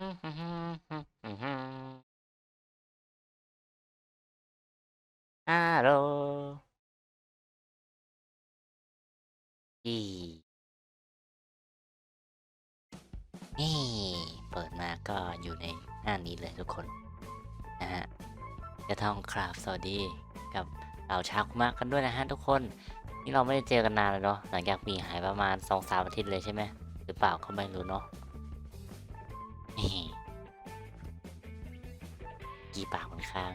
ฮัลโหลอีนี่ เปิดมาก็อยู่ในหน้านี้เลยทุกคน นะฮะกระทองคราบสวัสดีกับเราชาคุมะกันด้วยนะฮะทุกคน นี่เราไม่ได้เจอกันนานเลยเนาะหลังจากมีหายประมาณสองสามอาทิตย์เลยใช่ไหมหรือเปล่าก็ไม่รู้เนาะ กี่ปากมันค้าง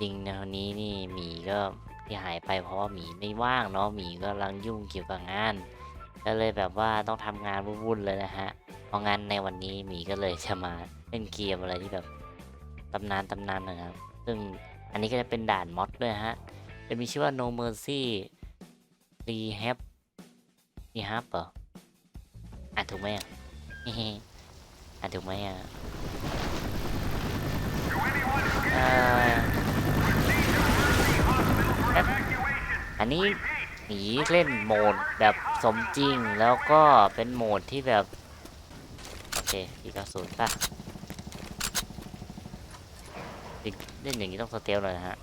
จริงในวันนี้นี่หมีก็ที่หายไปเพราะว่าหมีไม่ว่างเนาะหมีก็กำลังยุ่งเกี่ยวกับงาน ก็เลยแบบว่าต้องทำงานวุ่นๆเลยนะฮะเพราะงั้นในวันนี้หมีก็เลยจะมาเล่นเกมอะไรที่แบบตำนานตำนานนะครับ ซึ่งอันนี้ก็จะเป็นด่านมอดด้วยฮะจะมีชื่อว่า No Mercy Rehab Rehab เหรออ่านถูกไหมอะอ่านถูกไหมอะ อันนี้หนีเล่นโหมดแบบสมจริงแล้วก็เป็นโหมดที่แบบ โอเคอีกกระสุนป่ะเล่นอย่างนี้ต้องสเตลหน่อยฮะ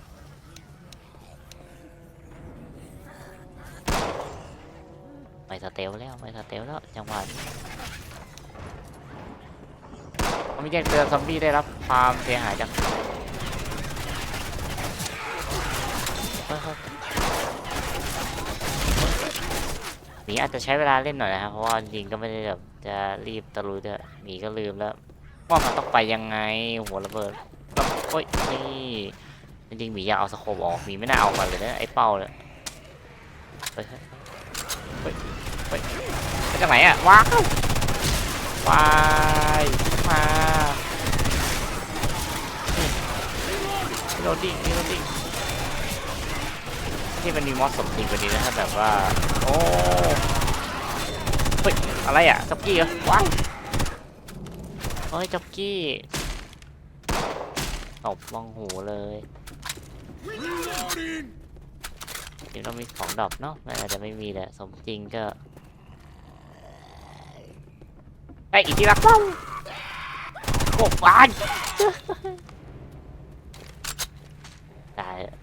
ไม่สเตลแล้วไม่สเตลแล้วจังหวะนี้เขา มีแจ้งเตือนซอมบี้ได้รับความเสียหายจากหมีอาจจะใช้เวลาเล่นหน่อยนะครับเพราะว่าจริงก็ไม่ได้แบบจะรีบตะลุยด้วยหมีก็ลืมแล้วว่ามันต้องไปยังไงหัวระเบิดแล้วโอ้ยนี่จริงหมีอยากเอาสโคปออกหมีไม่น่าเอามาเลยนะไอ้เป้าเนี่ยเฮ้ยเฮ้ยไปจากไหนอะว้าววาย มาโรดดิ้งนี่โรดดิ้งที่มันมีมอสสมจริงกว่านี้นะถ้าแบบว่า โอ้เฮ้ย อะไรอะจ็อกกี้เหรอว้ายเฮ้ยจ็อกกี้ตบมองหูเลยจริงต้องมีของดอกเนาะมันอาจจะไม่มีแหละ สมจริงก็ไออีกทีละป้อง โอ้บานตายแล้ว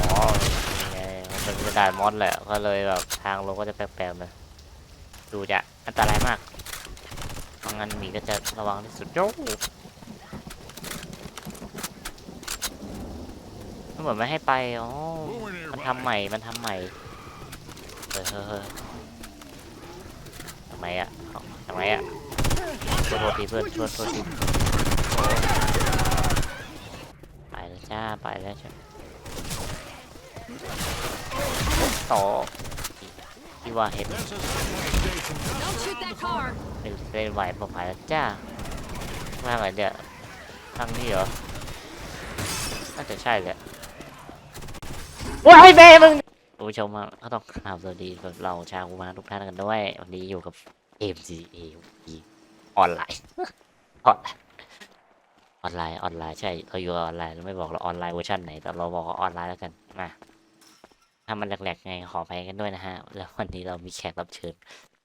อ๋อนี่ไงมันเป็นกระดาษมอสแหละก็เลยแบบทางลงก็จะแปลกๆเลยดูจะอันตรายมากเพราะงั้นหมีก็จะระวังที่สุดโจ้มันเหมือนไม่ให้ไป อ๋อ มันทำใหม่ มันทำใหม่ เฮ้ยเฮ้ยทำไมอะ ทำไมอะช่วยโทษทีเพื่อนช่วยโทษทีไปแล้วจ้าไปแล้วจ้าต่อที่ว่าเห็น Don't shoot that car. หนึ่งเล่นไหวพอไปแล้วจ้าว่าไงเนี่ยทางนี้เหรอน่าจะใช่แหละว้ายแม่มึงผู้ชมอะก็ต้องกราบสวัสดีเราชาวกุมาทุกท่านกันด้วย วันนี้อยู่กับ MCA ออนไลน์ออนไลน์ออนไลน์ออนไลน์ใช่เราอยู่ออนไลน์เราไม่บอกเราออนไลน์เวอร์ชันไหนแต่เราบอกว่าออนไลน์แล้วกันมาถ้ามันแหลกๆไงขออภัยกันด้วยนะฮะ แล้ววันนี้เรามีแขกรับเชิญ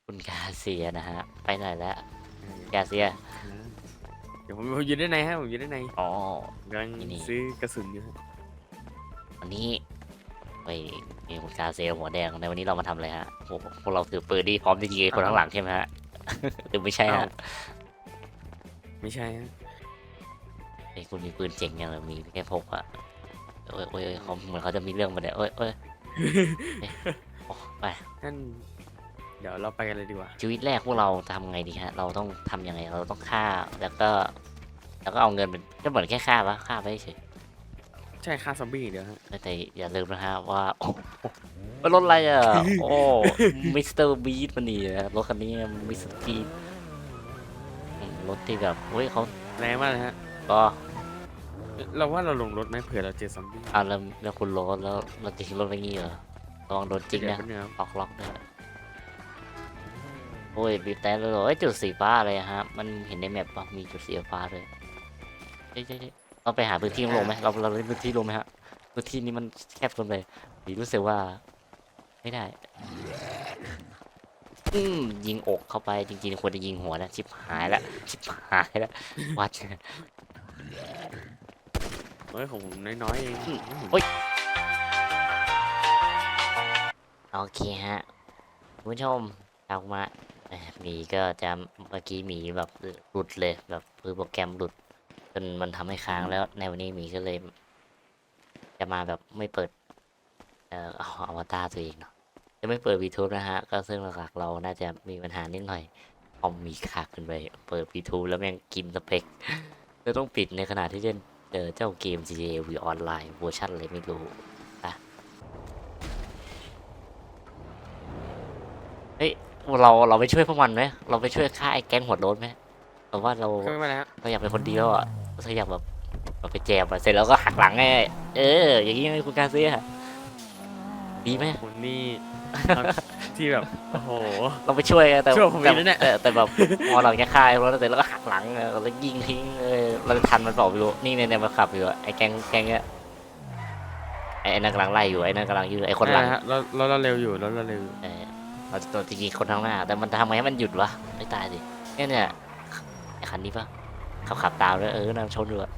คุณกาเซียนะฮะ ไปไหนแล้วกาเซียเดี๋ยวผมผมอยู่ด้านในฮะผมอยู่ด้านในอ๋อกำลังนี่ ซื้อกระสุนอยู่ฮะวันนี้ ไปมีคุณกาเซียหัวแดงในวันนี้เรามาทำอะไรฮะโอ้โหพวกเราถือปืนที่พร้อมจะยิงไอ้คนข้างหลังใช่ไหมฮะหรือไม่ใช่ฮะไม่ใช่ฮะไอ้ยคุณมีปืนเจ๋งยังเลยมีแค่พกอะโอ้ยโอ้ยโอ้ยเขาเหมือนเขาจะมีเรื่องมาเนี่ยโอ้ยโอ้ยเอ๊ะโอ้ไปท่านเดี๋ยวเราไปกันเลยดีกว่า ชีวิตแรกพวกเราทำไงดีฮะ เราต้องทำยังไง เราต้องฆ่า แล้วก็ แล้วก็เอาเงินเป็นก็เหมือนแค่ฆ่าปะฆ่าไปเฉย ใช่ค่าซอมบี้อย่างเดียวฮะ แต่อย่าลืมนะฮะว่าโอ้โหรถอะไรอะ โอ้มิสเตอร์บีทมันนี่นะรถคันนี้มิสเตอร์บีทรถที่แบบเฮ้ยเขาแรงมากเลยฮะก็เราว่าเราลงรถไหมเผื่อเราเจอซอมบี้อ่าแล้วแล้วคุณรถแล้วเราจะทิ้งรถไว้งี้เหรอระวังโดนจริงเดี๋ยวนะแป๊บนึงครับล็อกล็อกด้วยโอ้ยบีบแต่เลยเหรอเอ้ยจุดสีฟ้าอะไรอะฮะมันเห็นในแมปปะมีจุดสีฟ้าเลยเจ๊เจ๊ เจ๊เราไปหาพื้นที่ลงไหมเราเราเล่นพื้นที่ลงไหมฮะพื้นที่นี้มันแคบเกินไปดีรู้สึกว่า ไม่ได้ อืมยิงอกเข้าไปจริงๆควรจะยิงหัวนะชิบหายแล้วชิบหายแล้ววัดเฮ้ยของผมน้อยๆเองอืมผมโอ๊ยโอเคฮะคุณผู้ชมเอามาเอ่อหมีก็จะเมื่อกี้หมีแบบหลุดเลยแบบคือโปรแกรมหลุด จนมันทำให้ค้างแล้วในวันนี้หมีก็เลย จะมาแบบไม่เปิด เอ่อเอาอวตารตัวเองเนาะจะไม่เปิด YouTube นะฮะ ก็ซึ่งหลักๆเราน่าจะมีปัญหานิดหน่อยคอมมีคาขึ้นไป เปิด YouTube แล้วแม่งกินสเปคเลยต้องปิดในขณะที่เล่นเจอเจ้าเกม GTA V Online เวอร์ชันอะไรไม่รู้อะเฮ้ยเราเราไปช่วยพวกมันไหมเราไปช่วยฆ่าไอ้แก๊งหัวโล้นไหมแต่ว่าเราเข้ามาแล้วเราอยากเป็นคนดีแล้วอะ เราอยากแบบเราไปแจมอะเสร็จแล้วก็หักหลังไงเออ อย่างนี้ไงคุณการเซียดีไหมคุณนี่ ที่แบบ โอ้โห เราไปช่วยกันแต่ช่วยผมอีแต่กแล้วเนี่ย แต่แต่แบบพอหลังจากฆ่าไอ้รถแล้วเสร็จแล้วก็หักหลังเออแล้วยิงทิ้งเออเราจะทันมันเปล่าไม่รู้นี่เนี่ยเนี่ยมันขับอยู่อะไอ้แก๊งแก๊งเนี้ยไอ้ไอ้นั่นกำลังไล่อยู่ไอ้นั่นกำลังยืนไอ้คนหลังะฮะเราเราเราเร็วอยู่เราเราเร็วอยู่ เออเราจะตัวจริงๆคนข้างหน้า แต่มันทำไงให้มันหยุดวะไม่ตายสิเนี่ยเนี่ยไอ้คันนี้ปะ ขับขับตามด้วยเออนั่งชนอยู่อะ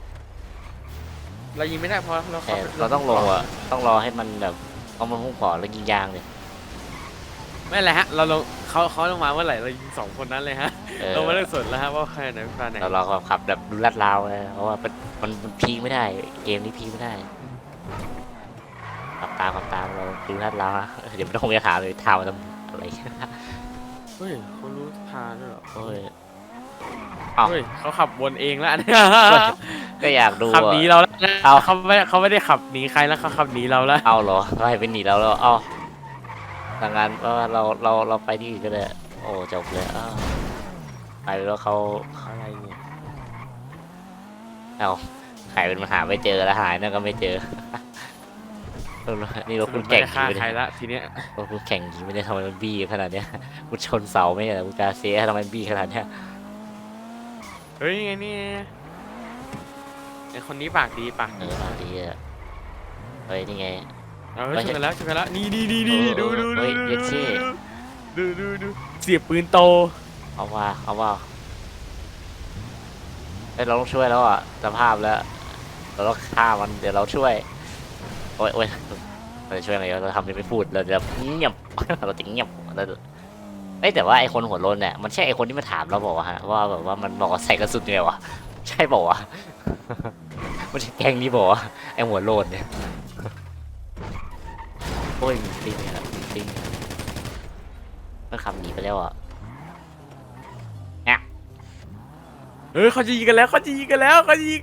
เรายิงไม่ได้เพราะเราแต่เราต้องรออะต้องรอให้มันแบบเอามันพุ่งก่อนแล้วยิงยางเลยไม่เป็นไรฮะ เราลงเขาเขาลงมาเมื่อไหร่เรายิงสองคนนั้นเลยฮะเออเราไม่ได้สนแล้วฮะว่าใครไหนใครไหนเราลองแบบขับแบบดูลัดราวเลยเพราะว่ามันมันมันพีคไม่ได้ เกมนี้พีคไม่ได้ขับตามขับตามเราดูลัดราวนะเดี๋ยวไม่ต้องไปถามเลยถามมันทำอะไร เฮ้ยเขารู้ทางด้วยเหรอ โอ้ยเอ้าเฮ้ยเขาขับวนเองแล้วเนี่ยก็อยากดูขับอะหนีเราแล้วนะเอา เขาไม่เขาไม่ได้ขับหนีใครแล้วเขาขับหนีเราแล้วเอาเหรอไล่ไปหนีแล้วแล้วเอาดังนั้นว่าเราเราเราไปที่อื่นก็ได้โอ้จบเลยอ้าวไปแล้วเขาอะไรเนี่ยเอาหายเป็นมาหาไม่เจอแล้วหายนั่นก็ไม่เจอ นี่เราคุณแก่งไม่ได้ฆ่าจริงใครไม่ได้ละทีเนี้ยเราคุณแข่งจริงไม่ได้ทำไมมันบี้ขนาดเนี้ยคุณชนเสาไม่ใช่เหรอคุณกาเซียทำไมมันบี้ขนาดเนี้ย เฮ้ยไงนี่ไอคนนี้ปากดีปากเอดีอมาดีอะเฮ้ยนี่ไง เอาเฮ้ย ชนกันแล้วชนกันแล้วนี่นี่นี่นี่เอดูอดูเฮ้ดูยเย็ดเข้ดูดูดูเสียบปืนโตเอาว่าเอาว่าเฮ้ยเราต้องช่วยแล้วอะสภาพแล้ว เราต้องฆ่ามันเดี๋ยวเราช่วยโอ้ยโอ้ยเราจะช่วยไงเราทำเป็นไม่พูดเราจะเงียบ เราจะเงียบเราจะ เอ้ยแต่ว่าไอคนหัวโลนเนี่ยมันใช่ไอคนที่มาถามเราบอกว่าวะฮะว่าแบบว่ามันบอกว่าใส่กระสุนไงวะใช่บอกว่าวะมันใช่แกงนี้บอกว่าวะไอหัวโลนเนี่ยโอ้ยมีปิ้งอะมีปิ้งมันขับหนีไปแล้วอะเฮ้ยเขาจะยิงกันแล้วเขาจะยิงกันแล้วเขาจะยิง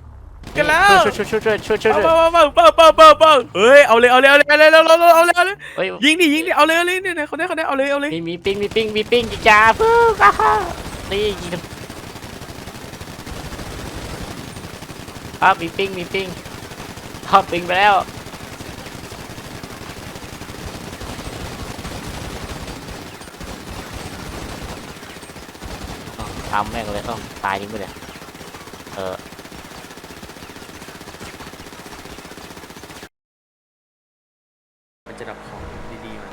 กันแล้วช่วยช่วยช่วยช่วยช่วยช่วยช่วยเป้าเป้าเป้าเป้าเป้าเป้าเฮ้ยเอาเลยเอาเลยเอาเลยเอาเลยเอาเลยเอาเลยเอาเลยเฮ้ยยิงดิยิงดิเอาเลยเอาเลยเนี่ยเนี่ยคนนี้คนนี้เอาเลยเอาเลยมีมีปิ้งมีปิ้งมีปิ้งจ้าพึ่งอะฮะนี่ยิงทำอะมีปิ้งมีปิ้งทอดปิ้งไปแล้วอ้าวตามแม่งเลยต้องตายทิ้งไปเลยเออ มันจะดับของดีๆมา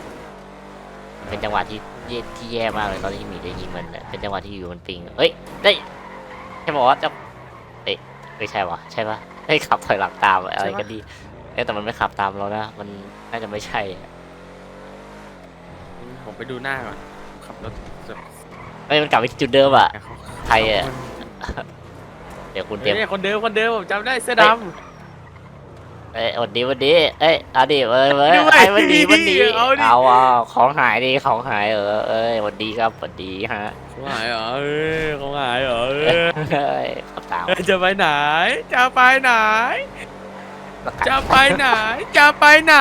เป็นจังหวะที่แย่ที่แย่มากเลยตอนที่หมีได้ยิงมันน่ะเป็นจังหวะที่อยู่บนปิงเอ้ยได้ใช่บอกว่าจะเอ๊ะไม่ใช่วะใช่ปะเฮ้ยขับถอยหลังตามอะไรกันดีเอ๊ะแต่มันไม่ขับตามเรานะมันน่าจะไม่ใช่อะผมไปดูหน้าก่อนขับรถแบบเฮ้ยมันกลับไปที่จุดเดิมอะเขาใครอะเดี๋ยวคุณเตรียมเนี่ยคนเดิมคนเดิมผมจำได้เสื้อด เอ้ยวันดีวันดีเอ้ยเอาดิเอ้ยเว้ยด้วยไอ้วันดีวันดีเอาดิ เอาอะของหายดีของหายเออเอ้ยวันดีครับวันดีฮะำเขาหายเหรอเอ้ยเขาหายเหรอเออเฮ้ยขับตามจะไปไหน จะไปไหน ประกันจะไปไหน จะไปไหน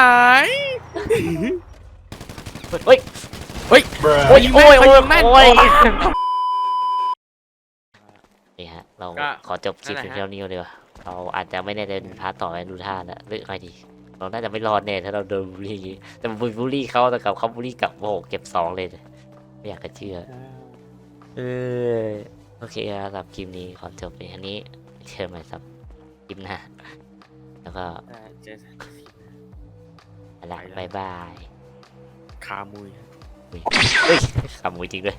เฮ้ยเฮ้ยโอ้ยโอ้ยโอ้ยแม่นโอ้ยโอ้ยนี่ฮะเราก็ ขอจบคลิปนั่เพียนงแหละฮะเท่านี้ดีกว่า เราอาจจะไม่ได้เดินพาร์ทต่อไปดูท่าแล้วหรือไงดีเราน่าจะไม่รอดแน่ถ้าเราโดนบูลลี่อย่างงี้แต่บูลบูลลี่เขาแต่กับเขาบูลลี่กลับโอ้โหเก็บสองเลยไม่อยากจะเชื่อเออโอเคครับสำหรับคลิปนี้ขอจบเพียงเท่านี้เชิญใหม่สับคลิปหน้าแล้วก็เจออะไรบายบายคามุยเฮ้ยเฮ้ยขโมยจริงด้วย